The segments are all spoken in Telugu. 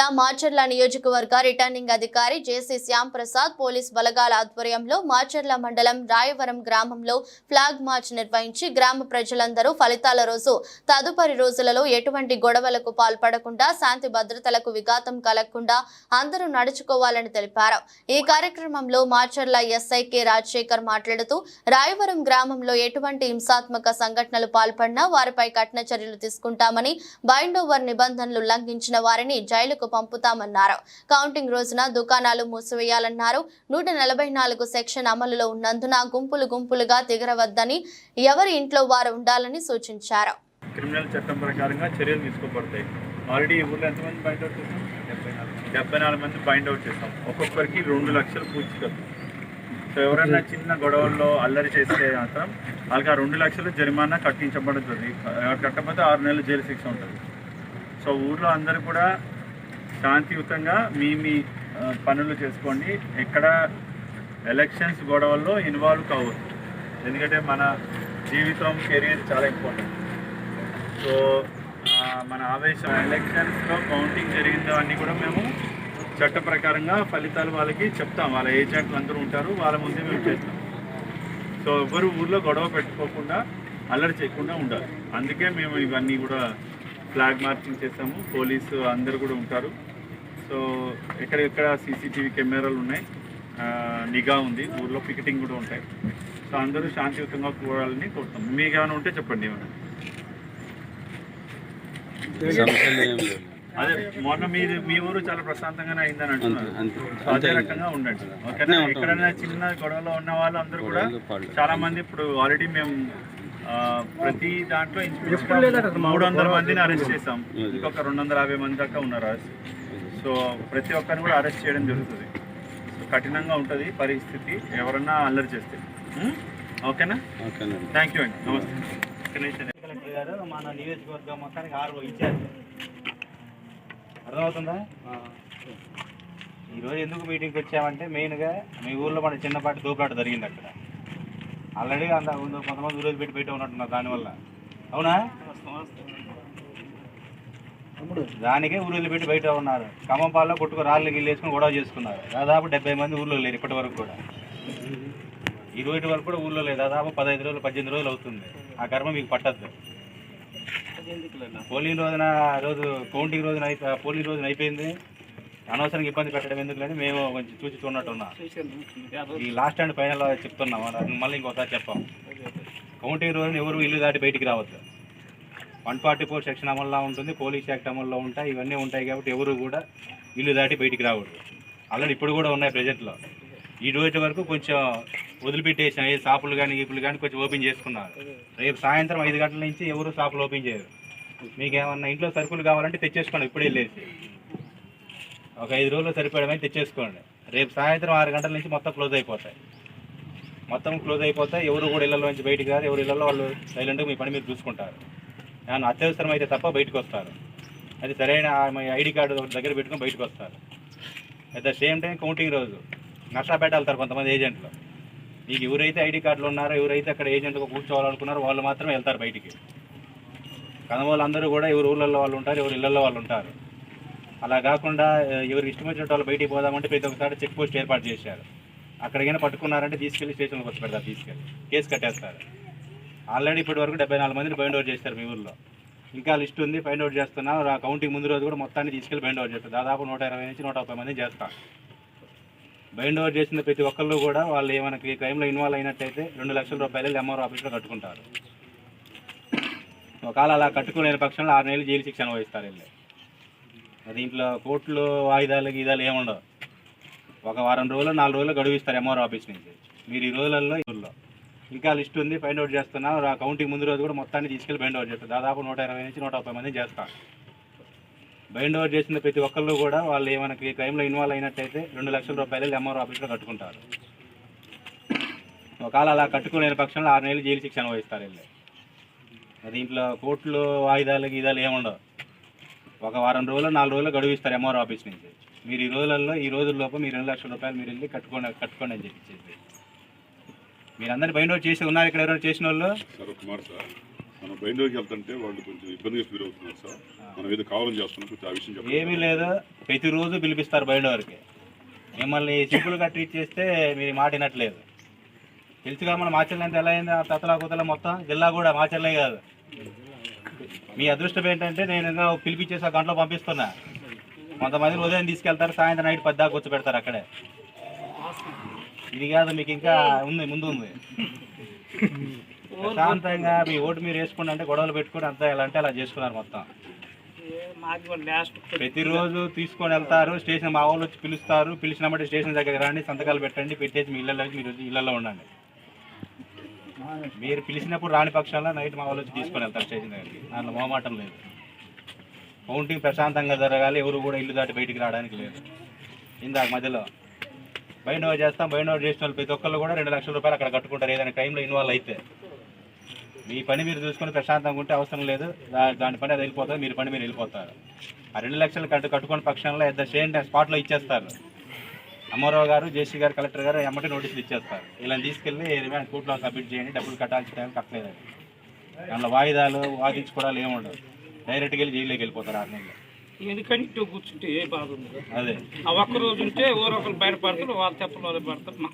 జిల్లా మార్చర్ల నియోజకవర్గ రిటర్నింగ్ అధికారి జేసీ శ్యామ్ ప్రసాద్ పోలీస్ బలగాల ఆధ్వర్యంలో మార్చర్ల మండలం రాయవరం గ్రామంలో ఫ్లాగ్ మార్చ్ నిర్వహించి గ్రామ ప్రజలందరూ ఫలితాల రోజు తదుపరి రోజులలో ఎటువంటి గొడవలకు పాల్పడకుండా శాంతి భద్రతలకు విఘాతం కలగకుండా అందరూ నడుచుకోవాలని తెలిపారు. ఈ కార్యక్రమంలో మార్చర్ల ఎస్ఐ కె రాజశేఖర్ మాట్లాడుతూ రాయవరం గ్రామంలో ఎటువంటి హింసాత్మక సంఘటనలు పాల్పడినా వారిపై కఠిన చర్యలు తీసుకుంటామని బైండ్ ఓవర్ నిబంధనలు ఉల్లంఘించిన వారిని జైలుకు పంపుతామన్నారు. కౌంటింగ్ రోజున దుకాణాలు మూసివేయాలన్నారు. నూట నలభై నాలుగు సెక్షన్ అమలులో ఉన్నందున గుంపులు గుంపులుగా దిగరవద్దని ఎవరి ఇంట్లో వారు ఉండాలని సూచించారు. క్రిమినల్ చట్టం ప్రకారంగా చర్యలు తీసుకోబడతాయి. ఆల్రెడీ ఈ ఊళ్ళో ఎంతమంది బైండ్ అవుట్ చేస్తాం డెబ్బై నాలుగు మంది. బైండ్ అవుట్ చేస్తాం ఒక్కొక్కరికి రెండు లక్షలు పూచికత్తు సో ఎవరైనా చిన్న గొడవల్లో అల్లరి చేస్తే మాత్రం వాళ్ళకి ఆ రెండు లక్షలు జరిమానా కట్టించబడుతుంది. కట్టకపోతే ఆరు నెలలు జైలు శిక్ష ఉంటుంది. సో ఊర్లో అందరూ కూడా శాంతియుతంగా మీ మీ పనులు చేసుకోండి. ఎక్కడ ఎలక్షన్స్ గొడవల్లో ఇన్వాల్వ్ కావద్దు. ఎందుకంటే మన జీవితం కెరీర్ చాలా ఇంపార్టెంట్. సో మన ఆవేశం ఎలక్షన్స్లో కౌంటింగ్ జరిగిందో అన్నీ కూడా మేము చట్ట ప్రకారంగా ఫలితాలు వాళ్ళకి చెప్తాం. వాళ్ళ ఏజెంట్లు అందరూ ఉంటారు. వాళ్ళ ముందే మేము చేస్తాం. సో ఎవరు ఊర్లో గొడవ పెట్టుకోకుండా అల్లరి చేయకుండా ఉండాలి. అందుకే మేము ఇవన్నీ కూడా ఫ్లాగ్ మార్చింగ్ చేస్తాము. పోలీసు అందరు కూడా ఉంటారు. సో ఎక్కడెక్కడ సీసీటీవీ కెమెరాలు ఉన్నాయి? ఆ, నిఘా ఉంది. ఊర్లో పికెటింగ్ కూడా ఉంటాయి. సో అందరూ శాంతియుతంగా కూడాలని కోరుతాం. మీకు ఏమైనా ఉంటే చెప్పండి ఏమైనా. అదే మొన్న మీది మీ ఊరు చాలా ప్రశాంతంగానే అయిందని అంటున్నారు. అదే రకంగా ఉండండి. ఓకేనా? ఎక్కడైనా చిన్న గొడవలో ఉన్న వాళ్ళు అందరూ కూడా చాలా మంది ఇప్పుడు ఆల్రెడీ మేము ఆ, ప్రతి దాంట్లో మూడు వందల మందిని అరెస్ట్ చేసాం ఇంకొక రెండు వందల యాభై మంది దాకా ఉన్నారు. అరెస్ట్ సో ప్రతి ఒక్కరిని కూడా అరెస్ట్ చేయడం జరుగుతుంది. సో కఠినంగా ఉంటుంది పరిస్థితి. ఎవరన్నా అల్లరి చేస్తే? ఓకేనా? ఓకేనండి. థ్యాంక్ యూ అండి. నమస్తే. కలెక్టర్ గారు మన నియోజకవర్గం మొత్తానికి ఆరు ఇచ్చారు. అర్థమవుతుందా? ఈరోజు ఎందుకు మీటింగ్కి వచ్చామంటే మెయిన్గా మీ ఊర్లో మన చిన్నపాటి దూపులాట జరిగింది అక్కడ. ఆల్రెడీ అంత కొంత- కొంతమంది ఊరేది పెట్టి బయట ఉన్నట్టున్నారు దానివల్ల. అవునా? దానికే ఊరు పెట్టి బయట ఉన్నారు. ఖమ్మంపాల్లో కొట్టుకు రాళ్ళు గిల్లేసుకుని గొడవ చేసుకున్నారు. దాదాపు డెబ్బై మంది ఊర్లో లేరు ఇప్పటి వరకు కూడా. ఈ రోజు వరకు కూడా ఊళ్ళో లేదు దాదాపు పదహైదు రోజులు పద్దెనిమిది రోజులు అవుతుంది. ఆ కర్మ మీకు పట్టద్దు. పోలింగ్ రోజున ఆ రోజు కౌంటింగ్ రోజున అయితే పోలింగ్ రోజున అయిపోయింది. అనవసరంగా ఇబ్బంది పెట్టడం ఎందుకులని మేము కొంచెం చూసి చూడట్టున్నాం ఈ లాస్ట్ అండ్ ఫైనల్ చెప్తున్నాం. మళ్ళీ ఇంకోసారి చెప్పాం. కౌంటింగ్ రోజున ఎవరు ఇల్లు దాటి బయటికి రావద్దు. వన్ ఫార్టీ ఫోర్ సెక్షన్ అమల్లో ఉంటుంది పోలీస్ యాక్ట్ అమల్లో ఉంటాయి ఇవన్నీ ఉంటాయి కాబట్టి ఎవరు కూడా ఇల్లు దాటి బయటికి రాకూడదు. అలాగే ఇప్పుడు కూడా ఉన్నాయి ప్రజెంట్లో. ఈ రోజు వరకు కొంచెం వదిలిపెట్టేసిన ఏ షాపులు కానీ గీపులు కానీ కొంచెం ఓపెన్ చేసుకున్నారు. రేపు సాయంత్రం ఐదు గంటల నుంచి ఎవరు షాపులు ఓపెన్ చేయరు. మీకు ఏమన్నా ఇంట్లో సరుకులు కావాలంటే తెచ్చేసుకోండి ఇప్పుడు వెళ్ళేసి. ఒక ఐదు రోజులు సరిపడమని తెచ్చేసుకోండి. రేపు సాయంత్రం ఆరు గంటల నుంచి మొత్తం క్లోజ్ అయిపోతాయి. మొత్తం క్లోజ్ అయిపోతాయి ఎవరు కూడా ఇళ్ళలో నుంచి బయటికి రారు ఎవరి ఇళ్ళలో వాళ్ళు సైలెంట్గా మీ పని మీరు చూసుకుంటారు. ఏమన్నా అత్యవసరం అయితే తప్ప బయటకు వస్తారు. అది సరైన ఐడి కార్డు ఒకటి దగ్గర పెట్టుకొని బయటకు వస్తారు. At the same time counting రోజు. నష్టపేట వెళ్తారు కొంతమంది ఏజెంట్లు మీకు ఎవరైతే ఐడి కార్డులు ఉన్నారో ఎవరైతే అక్కడ ఏజెంట్గా కూర్చోవాలనుకున్నారో వాళ్ళు మాత్రమే వెళ్తారు బయటికి. కనవాళ్ళు అందరూ కూడా ఎవరు ఊళ్ళల్లో వాళ్ళు ఉంటారు ఎవరు ఇళ్ళల్లో వాళ్ళు ఉంటారు. అలా కాకుండా ఎవరు ఎవరికి ఇష్టం వచ్చినట్టు వాళ్ళు బయటికి పోదామంటే ప్రతి ఒక్కసారి చెక్ పోస్ట్ ఏర్పాటు చేశారు. అక్కడికైనా పట్టుకున్నారంటే తీసుకెళ్ళి స్టేషన్కి వచ్చి పెడతారు తీసుకెళ్ళి. కేసు కట్టేస్తారు. ఆల్రెడీ ఇప్పటి వరకు డెబ్బై నాలుగు మందిని బైండ్ అవుట్ చేశారు మీ ఊర్లో. ఇంకా లిస్ట్ ఉంది ఫైండ్ అవుట్ చేస్తున్నాం. ఆ కౌంటింగ్ ముందు రోజు కూడా మొత్తాన్ని తీసుకెళ్ళి బైండ్ అవుట్ చేస్తారు దాదాపు నూట ఇరవై నుంచి నూట ముప్పై మంది చేస్తాం. బైండ్ అవుట్ చేసిన ప్రతి ఒక్కళ్ళు కూడా వాళ్ళు ఏమైనా క్రైమ్లో ఇన్వాల్వ్ అయినట్టయితే రెండు లక్షల రూపాయలు ఎంఆర్ఓ ఆఫీస్లో కట్టుకుంటారు. ఒకవేళ అలా కట్టుకోలేని పక్షంలో ఆరు నెలలు జైలు శిక్ష అనుభవిస్తారు వెళ్ళి. దీంట్లో కోర్టులు వాయిదాలు గీదాలు ఏముండవు. ఒక వారం రోజులు నాలుగు రోజులు గడువిస్తారు ఎంఆర్ఓ ఆఫీస్ నుంచి. మీరు ఈ రోజులలో ఈ ఊళ్ళో ఇంకా లిస్ట్ ఉంది ఫైండ్ అవుట్ చేస్తున్నా. ఆ కౌంటింగ్ ముందు రోజు కూడా మొత్తాన్ని తీసుకెళ్ళి బైండ్ అవుట్ చేస్తారు దాదాపు నూట ఇరవై నుంచి నూట ముప్పై మంది చేస్తారు బైండ్ అవుట్ చేసిన ప్రతి ఒక్కళ్ళు కూడా వాళ్ళు ఏమైనా క్రైమ్లో ఇన్వాల్వ్ అయినట్టయితే రెండు లక్షల రూపాయలు ఎంఆర్ఓ ఆఫీస్లో కట్టుకుంటారు. ఒకవేళ అలా కట్టుకోలేని పక్షంలో ఆరు నెలలు జైలు శిక్ష అనుభవిస్తారు వెళ్ళి. దీంట్లో కోర్టులు వాయిదాలు గీదాలు ఏముండవు ఒక వారం రోజులు నాలుగు రోజులు గడువిస్తారు ఎంఆర్ ఆఫీస్ నుంచి. మీరు ఈ రోజులలో ఈ రోజుల్లోపు మీరు రెండు లక్షల రూపాయలు మీరు వెళ్ళి కట్టుకోండి కట్టుకోండి అని చెప్పి మీరు బైండ్ అవుట్ చేసి ఉన్నారు ఇక్కడ ఎవరైనా చేసిన వాళ్ళు మనం బయటలోకి వెళ్తుంటే వాళ్ళు కొంచెం ఇబ్బందిగా ఫీల్ అవుతున్నారు సార్. మనం ఏదో కావాలని చేస్తున్నాం కొంచెం ఆ విషయం చెప్పండి. ఏమీ లేదు. ప్రతిరోజు పిలిపిస్తారు బయట వారికి మిమ్మల్ని సింపుల్గా ట్రీట్ చేస్తే మీరు మాట వినట్లేదు తెలుసుగా మన మాచర్ల ఎంత ఎలా అయింది ఆ తతలా కుతల మొత్తం జిల్లా కూడా మాచర్లే కాదు. మీ అదృష్టం ఏంటంటే నేను ఇంకా పిలిపించేసి ఆ గంటలో పంపిస్తున్నా. కొంతమంది ఉదయం తీసుకెళ్తారు సాయంత్రం నైట్ పది దాకా కూర్చో పెడతారు అక్కడే. ఇది కాదు మీకు ఇంకా ఉంది ముందు ఉంది. ప్రశాంతంగా మీ ఓటు మీరు వేసుకుని అంటే గొడవలు పెట్టుకుని అంతా ఎలా అంటే అలా చేసుకున్నారు మొత్తం. ప్రతిరోజు తీసుకొని వెళ్తారు స్టేషన్ మా వాళ్ళు వచ్చి పిలుస్తారు పిలిచినప్పుడు స్టేషన్ దగ్గర రండి సంతకాలు పెట్టండి పెట్టేసి మీ ఇళ్ళలో మీరు ఇళ్ళలో ఉండండి. మీరు పిలిచినప్పుడు రాని పక్షంలో నైట్ మా వాళ్ళు వచ్చి తీసుకొని వెళ్తారు స్టేషన్ దగ్గరికి. దాంట్లో మోమాటం లేదు. కౌంటింగ్ ప్రశాంతంగా జరగాలి ఎవరు కూడా ఇల్లు దాటి బయటికి రావడానికి లేదు. ఇందాక మధ్యలో బైండ్ చేస్తాం బైండ్ చేసిన వాళ్ళు ప్రతి ఒక్కళ్ళు కూడా రెండు లక్షల రూపాయలు అక్కడ కట్టుకుంటారు. ఏదైనా టైంలో ఇన్వాల్వ్ అయితే. మీ పని మీరు చూసుకొని ప్రశాంతంగా ఉంటే అవసరం లేదు. దాని పని అది వెళ్ళిపోతుంది మీరు పని మీరు వెళ్ళిపోతారు. ఆ రెండు లక్షలు కట్టు కట్టుకున్న పక్షంలో ఎట్ చేయండి స్పాట్లో ఇచ్చేస్తారు. అమ్మారావు గారు జేసీ గారు కలెక్టర్ గారు ఎమ్మటి నోటీసులు ఇచ్చేస్తారు. ఇలా తీసుకెళ్ళి ఏదైనా కోర్టులో సబ్మిట్ చేయండి డబ్బులు కట్టాల్సిన టైం కట్టలేదు దాంట్లో వాయిదాలు వాదించుకోవడాలు ఏమి ఉండవు. డైరెక్ట్గా వెళ్ళి జైల్లోకి వెళ్ళిపోతారు ఆరు నెలలు. ఎందుకంటే ఇటు కూర్చుంటే ఏ బాధ ఉంది అదే. ఆ ఒక్క రోజు ఉంటే ఊరొకరు బయటపడతారు వాళ్ళ తెప్పలు వాళ్ళు పడతారు.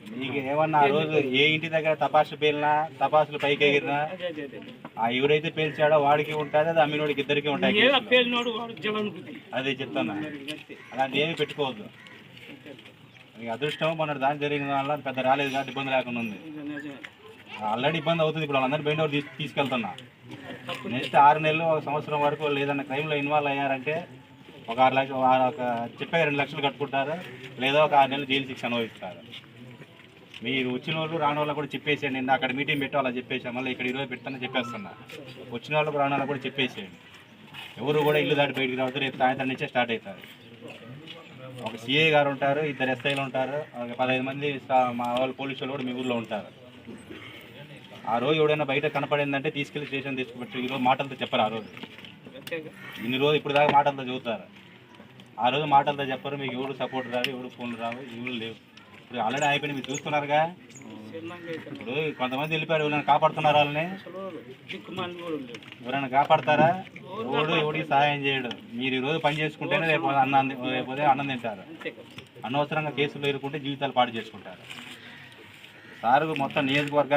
ఏమన్నా ఆ రోజు ఏ ఇంటి దగ్గర తపాసులు పేలినా తపాసులు పైకి ఎగిరినా? ఆ ఎవరైతే పేల్చాడో వాడికి ఉంటుంది అది అమ్మినోడికి ఇద్దరికి ఉంటాయి. పేలినోడు వాడు అదే చెప్తాను అలాంటి ఏమి పెట్టుకోవద్దు. మీ అదృష్టం మన దాని జరిగిన వల్ల పెద్ద రాలేదు కాబట్టి ఇబ్బంది లేకుండా ఉంది. ఆల్రెడీ ఇబ్బంది అవుతుంది ఇప్పుడు వాళ్ళందరినీ బయట తీసు తీసుకెళ్తున్నా. నెక్స్ట్ ఆరు నెలలు ఒక సంవత్సరం వరకు వాళ్ళు ఏదైనా క్రైమ్లో ఇన్వాల్వ్ అయ్యారంటే ఒక ఆరు లక్షలు ఒక చెప్పే రెండు లక్షలు కట్టుకుంటారు. లేదా ఒక ఆరు నెలలు జైలు శిక్ష అనుభవిస్తారు. మీరు వచ్చిన వాళ్ళు రాని వాళ్ళకు కూడా చెప్పేసేయండి. నిన్న అక్కడ మీటింగ్ పెట్టి చెప్పేసాం మళ్ళీ ఇక్కడ ఈరోజు పెట్టాలని చెప్పేస్తున్నా. వచ్చిన వాళ్ళకు రాని వాళ్ళకి కూడా చెప్పేసేయండి. ఎవరు కూడా ఇల్లు దాటి బయటికి రావద్దు. రేపు సాయంత్రం నుంచే స్టార్ట్ అవుతారు. ఒక సిఏ గారు ఉంటారు ఇద్దరు ఎస్ఐలు ఉంటారు. ఒక పదహైదు మంది మా వాళ్ళు పోలీసు వాళ్ళు కూడా మీ ఊర్లో ఉంటారు. ఆ రోజు ఎవడైనా బయట కనపడిందంటే తీసుకెళ్ళి స్టేషన్ తీసుకుపెట్టి ఈరోజు మాటలతో చెప్పరు ఆ రోజు. ఇన్ని రోజు ఇప్పుడు దాకా మాటలతో చెబుతారు ఆ రోజు మాటలతో చెప్పరు మీకు ఎవరు సపోర్ట్ రావు ఎవరు ఫోన్లు రావు ఎవరు లేవు. ఇప్పుడు ఆల్రెడీ అయిపోయిన మీరు చూస్తున్నారుగా. ఇప్పుడు కొంతమంది వెళ్ళిపోయారు ఎవరైనా కాపాడుతున్నారు వాళ్ళని? ఎవరైనా కాపాడతారా? ఎవడు ఎవడికి సహాయం చేయడు. మీరు ఈ రోజు పని చేసుకుంటేనే రేపు అన్నం రేపు అన్నం తింటారు. అనవసరంగా కేసులు ఎదుర్కొంటే జీవితాలు పాడు చేసుకుంటారు. సారు మొత్తం నియోజకవర్గాన్ని